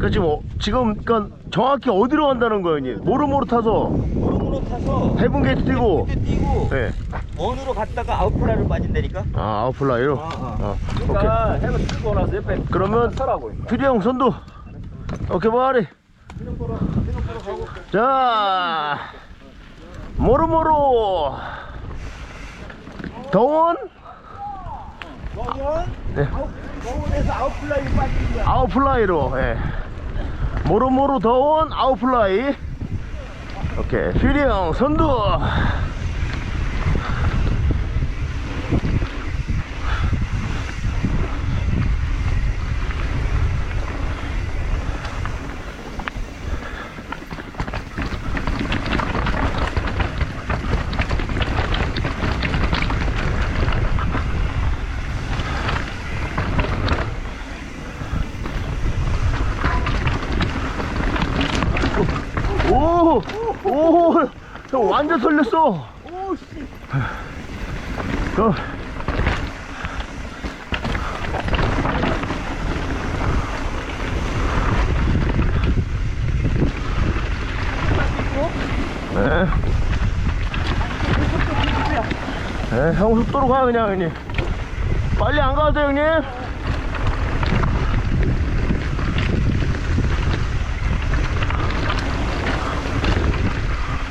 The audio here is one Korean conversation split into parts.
그러니까 지금 어, 지금 그러니까 정확히 어디로 간다는 거예요, 형님? 모로모로 타서 무릎으로 타서 해븐 게이트 뛰고. 이렇게 뛰고 예. 원으로 갔다가 아웃플라이로 빠진다니까. 아 아웃플라이로. 아, 아. 어, 오케이. 그러니까 해가 뜨고 나서 옆에 그러면 서라고. 퓨리 형 선두. 오케이 바리. 자 모로모로 더원 원원 네. 원에서 아웃플라이로 빠지는 거야. 아웃플라이로 예. 모로모로 더원 아웃플라이. 오케이 퓨리 형 선두 오! 오! 형 완전 설렸어 오씨. 그럼 네. 네, 형 속도로 가 그냥 형님 빨리 안돼 형님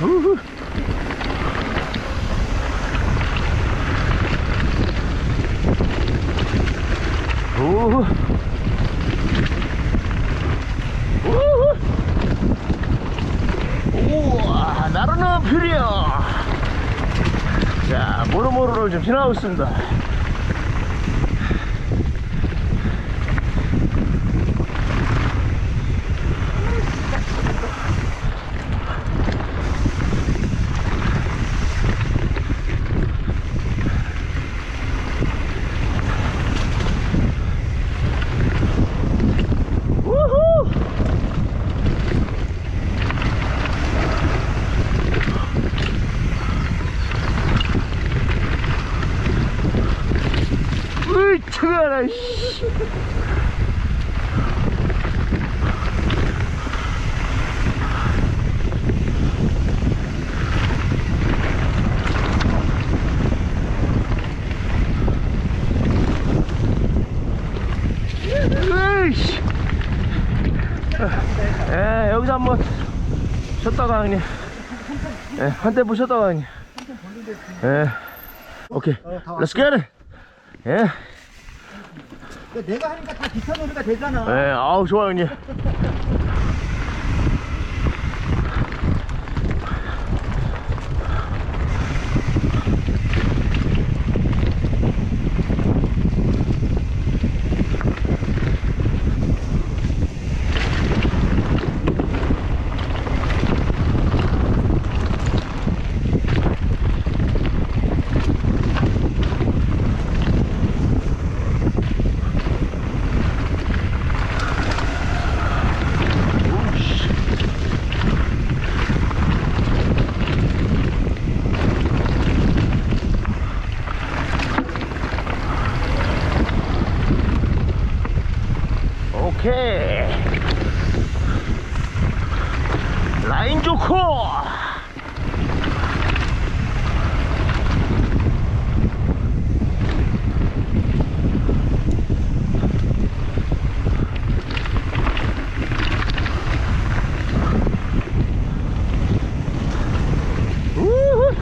우후. 우후. 우후. 우와, 나르는 퓨리어. 자, 모로모로를 좀 지나고 있습니다. 우후! 으이, 차가라, 씨. 으이씨. 예, 여기서 한번 쉬었다가 형님. 예, 한때 보셨다가 형님. 예. 오케이. Let's get it. 예. 그러니까 내가 하니까 다 기타 노래가 되잖아. 예, 아우 좋아요 형님. 오케이. 라인 좋고. 우후.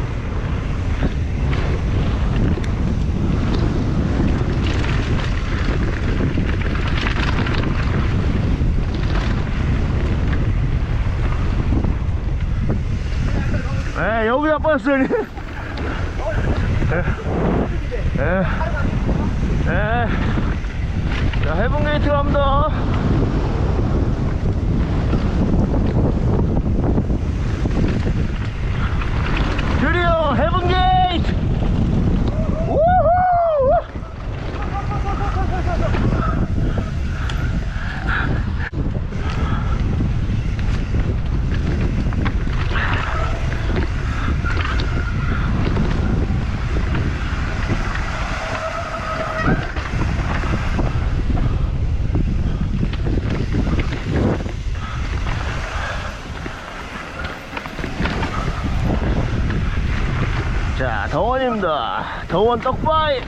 예, 여기 다 빠졌어요, 형님. 자, 해븐 게이트 갑니다. 드디어 해븐 게이트! 우후! 더원입니다. 더원 떡바이.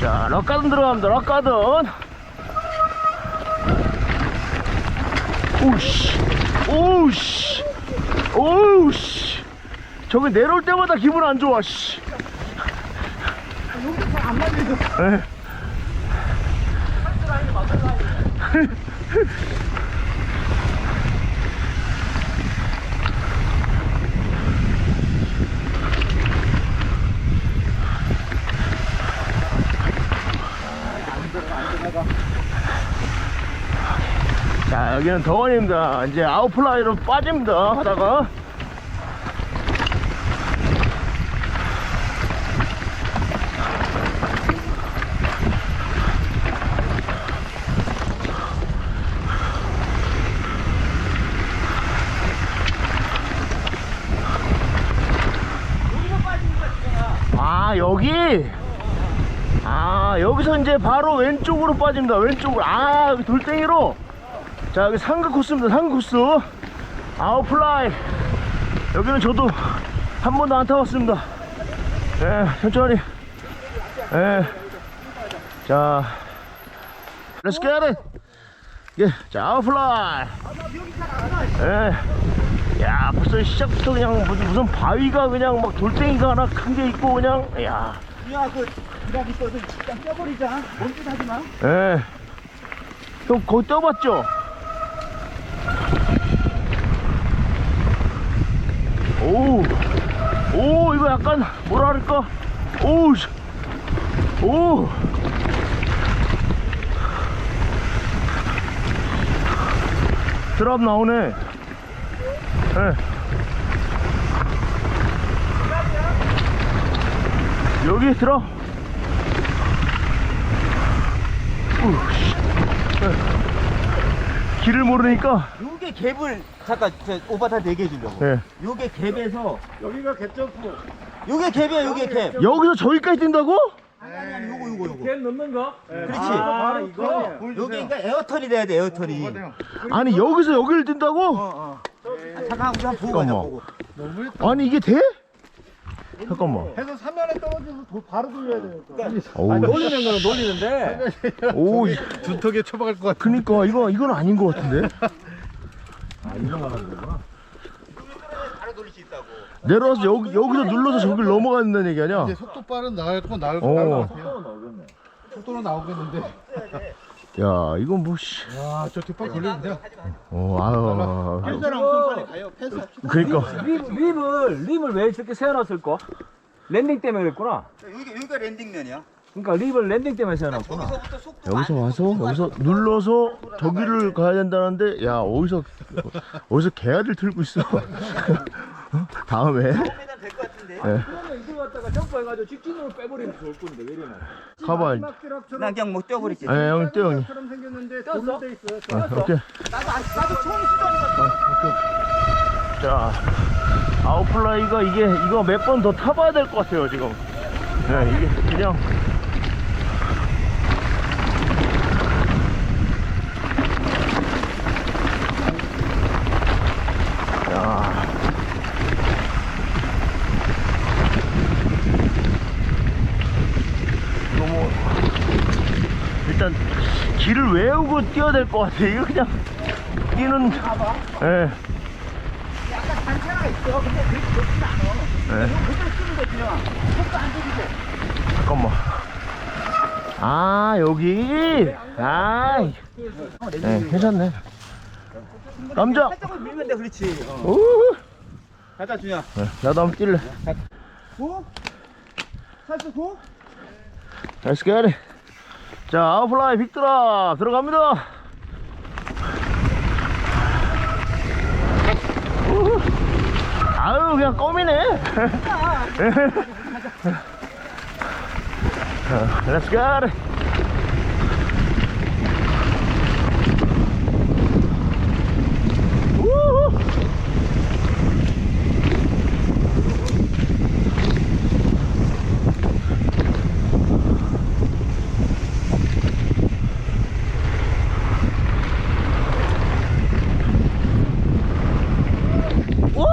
자, 럭가든 들어갑니다. 럭가든. 오우씨, 오우씨, 오우씨. 저기 내려올 때마다 기분 안 좋아, 씨. 에. 자, 여기는 더원입니다. 이제 아웃플라이로 빠집니다. 하다가. 아, 여기? 아, 여기서 이제 바로 왼쪽으로 빠집니다. 왼쪽으로. 아, 여기 돌덩이로. 자 여기 상급 코스입니다. 상급 코스. 아웃플라이. 여기는 저도 한 번도 안 타봤습니다. 예 천천히. 예자. Let's get it. 예, 자 아웃플라이. 예 야 벌써 시작부터 그냥 무슨, 무슨 바위가 그냥 막 돌덩이가 하나 큰 게 있고 그냥 야 준영아 그 드라기 떠서 그냥 껴버리자 멈칫하지 마 예. 형 거기 떠봤죠? 오, 오 이거 약간 뭐라 그럴까? 오, 씨. 오. 드랍 나오네. 예. 여기. 예. 길을 모르니까. 요게 갭을 잠깐 저 오빠한테 얘기해 주려고 예. 요게 갭에서 여기가 개점프. 요게 갭이야 요게 갭 여기서 저기까지 뛴다고? 아니 아니 아니 요거 요거 요거 개 넣는 거? 그렇지 아, 이거. 요게 그러니까 에어털이 돼야 돼 에어털이 아니 여기서 여기를 뛴다고? 어어 잠깐 우리 한번 보고 가자. 보고 아니 이게 돼? 잠깐만. 해서 사면에 떨어져서 도- 바로 돌려야 되니까. 어우, 아니, 놀리는 거는 놀리는데. 오, 이- 두턱에 쳐박을 것 같아. 그니까 이거 이건 아닌 것 같은데. 바로 돌릴 수 있다고 내려와서 여기 여기서 눌러서 저길 넘어가야 된다는 얘기 아니야? 이제 속도 빠른 나갈 건 나올 거 어. 나올 것 같아요. 속도는 나오겠는데. 야, 이건 뭐 씨. 와, 저 뒷발 걸리는데. 어, 아유. 펜서랑 우선 빨리 가요 패스합시다 그러니까 립, 립을, 립을 왜 저렇게 세워놨을까? 랜딩 때문에 그랬구나. 여기 여기가 랜딩면이야 그러니까 립을 랜딩 때문에 세워놨구나. 저기서부터 속도 여기서 많이 와서 속도 여기서 많이 눌러서 저기를 가야 된다는데 야, 어디서 어디서 개아들 틀고 있어. 어? 다음에 3m 될것 같은데 예. 갖다가 점프해가지고 직진으로 빼버리면 좋을 건데, 왜 이러나. 가봐. 난 그냥 못 뛰어버릴게 예, 형님 떼 형님. 처럼 생겼는데 떴어? 돌로 돼 있어요. 아, 오케이. 나도 안- 나도 처음 시도하는 거 자, 아웃플라이가 이게 이거 몇 번 더 타봐야 될 것 같아요 지금. 네, 이게 그냥 야. 이거 뭐 일단 길을 외우고 뛰어야 될 것 같아. 이거 그냥 뛰는. 예. 약간 단차가 있어 근데 그렇게 높진 않아 예. 그대로 쓰는 거지 그냥 속도 안 들이고 잠깐만. 아, 여기. 아, 네, 괜찮네. 남자. 살짝만 밀면 돼 그렇지 어. 오, 가자 준야 네, 나도 한번 뛸래. 고 살수 고 Let's get it. 자, 아웃플라이 빅드랍 들어갑니다. 우후. 아유, 그냥 껌이네. 자, Let's it. 우후. 오!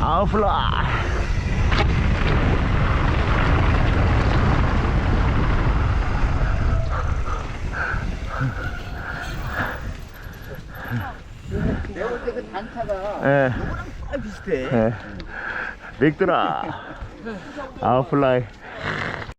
아웃플라이 내가 볼 때 그 단차가 예. 아 비슷해. 예. 맥드라 아웃플라이